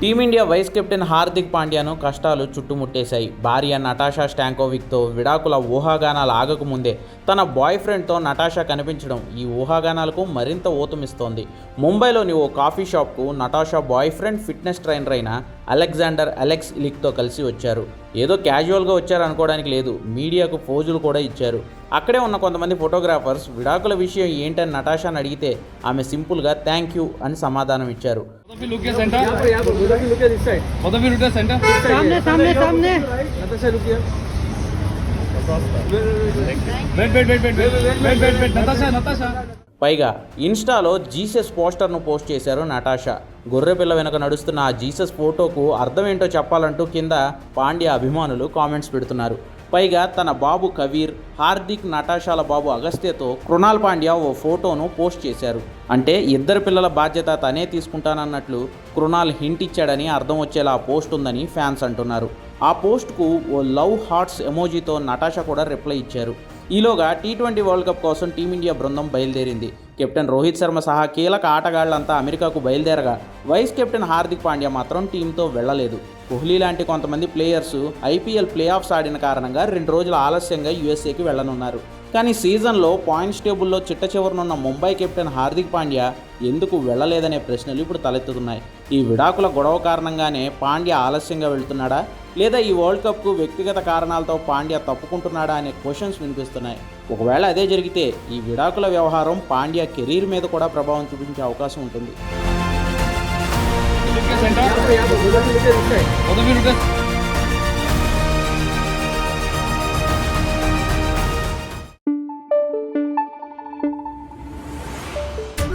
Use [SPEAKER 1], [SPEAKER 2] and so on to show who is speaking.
[SPEAKER 1] Team India vice captain Hardik పాండ్యాను కష్టాలు చుట్టుముట్టేశాయి. భార్య నటాషా స్టాంకోవిక్తో విడాకుల ఊహాగానాలు ఆగకముందే తన బాయ్ ఫ్రెండ్తో నటాషా కనిపించడం ఈ ఊహాగానాలకు మరింత ఊతమిస్తోంది ముంబైలోని ఓ కాఫీ షాప్కు Natasha boyfriend fitness trainer అయిన అలెగ్జాండర్ అలెక్స్ ఇలిక్తో కలిసి వచ్చారు. ఏదో క్యాజువల్గా వచ్చారు అనుకోవడానికి లేదు మీడియాకు పోజులు కూడా ఇచ్చారు. అక్కడే ఉన్న కొంతమంది ఫోటోగ్రాఫర్స్ విడాకుల విషయం ఏంటని నటాషాని అడిగితే ఆమె సింపుల్గా థ్యాంక్ యూ అని సమాధానం ఇచ్చారు. పైగా ఇన్స్టాలో జీసస్ పోస్టర్ను పోస్ట్ చేశారు నటాషా. గొర్రెపిల్ల వెనుక నడుస్తున్న ఆ జీసస్ ఫోటోకు అర్థం ఏంటో చెప్పాలంటూ కింద పాండ్య అభిమానులు కామెంట్స్ పెడుతున్నారు. పైగా తన బాబు కవీర్ హార్దిక్ నటాషాల బాబు అగస్త్యతో కృణాల్ పాండ్యా ఓ ఫోటోను పోస్ట్ చేశారు. అంటే ఇద్దరు పిల్లల బాధ్యత తనే తీసుకుంటానన్నట్లు కృణాల్ హింట్ ఇచ్చాడని అర్థం వచ్చేలా పోస్ట్ ఉందని ఫ్యాన్స్ అంటున్నారు. ఆ పోస్ట్కు ఓ లవ్ హార్ట్స్ ఎమోజీతో నటాషా కూడా రిప్లై ఇచ్చారు. ఈలోగా టీ ట్వంటీ వరల్డ్ కప్ కోసం టీమిండియా బృందం బయలుదేరింది. కెప్టెన్ రోహిత్ శర్మ సహా కీలక ఆటగాళ్ళంతా అమెరికాకు బయలుదేరగా వైస్ కెప్టెన్ హార్దిక్ పాండ్యా మాత్రం టీంతో వెళ్ళలేదు. కోహ్లీ లాంటి కొంతమంది ప్లేయర్స్ ఐపీఎల్ ప్లే ఆఫ్స్ ఆడిన కారణంగా రెండు రోజుల ఆలస్యంగా యూఎస్ఏకి వెళ్ళనున్నారు. కానీ సీజన్లో పాయింట్స్ టేబుల్లో చిట్ట చివరనున్న ముంబై కెప్టెన్ హార్దిక్ పాండ్యా ఎందుకు వెళ్ళలేదనే ప్రశ్నలు ఇప్పుడు తలెత్తుతున్నాయి ఈ విడాకుల గొడవ కారణంగానే పాండ్యా ఆలస్యంగా వెళ్తున్నాడా లేదా ఈ వరల్డ్ కప్కు వ్యక్తిగత కారణాలతో పాండ్యా తప్పుకుంటున్నాడా అనే క్వశ్చన్స్ వినిపిస్తున్నాయి ఒకవేళ అదే జరిగితే ఈ విడాకుల వ్యవహారం పాండ్యా కెరీర్ మీద కూడా ప్రభావం చూపించే అవకాశం ఉంటుంది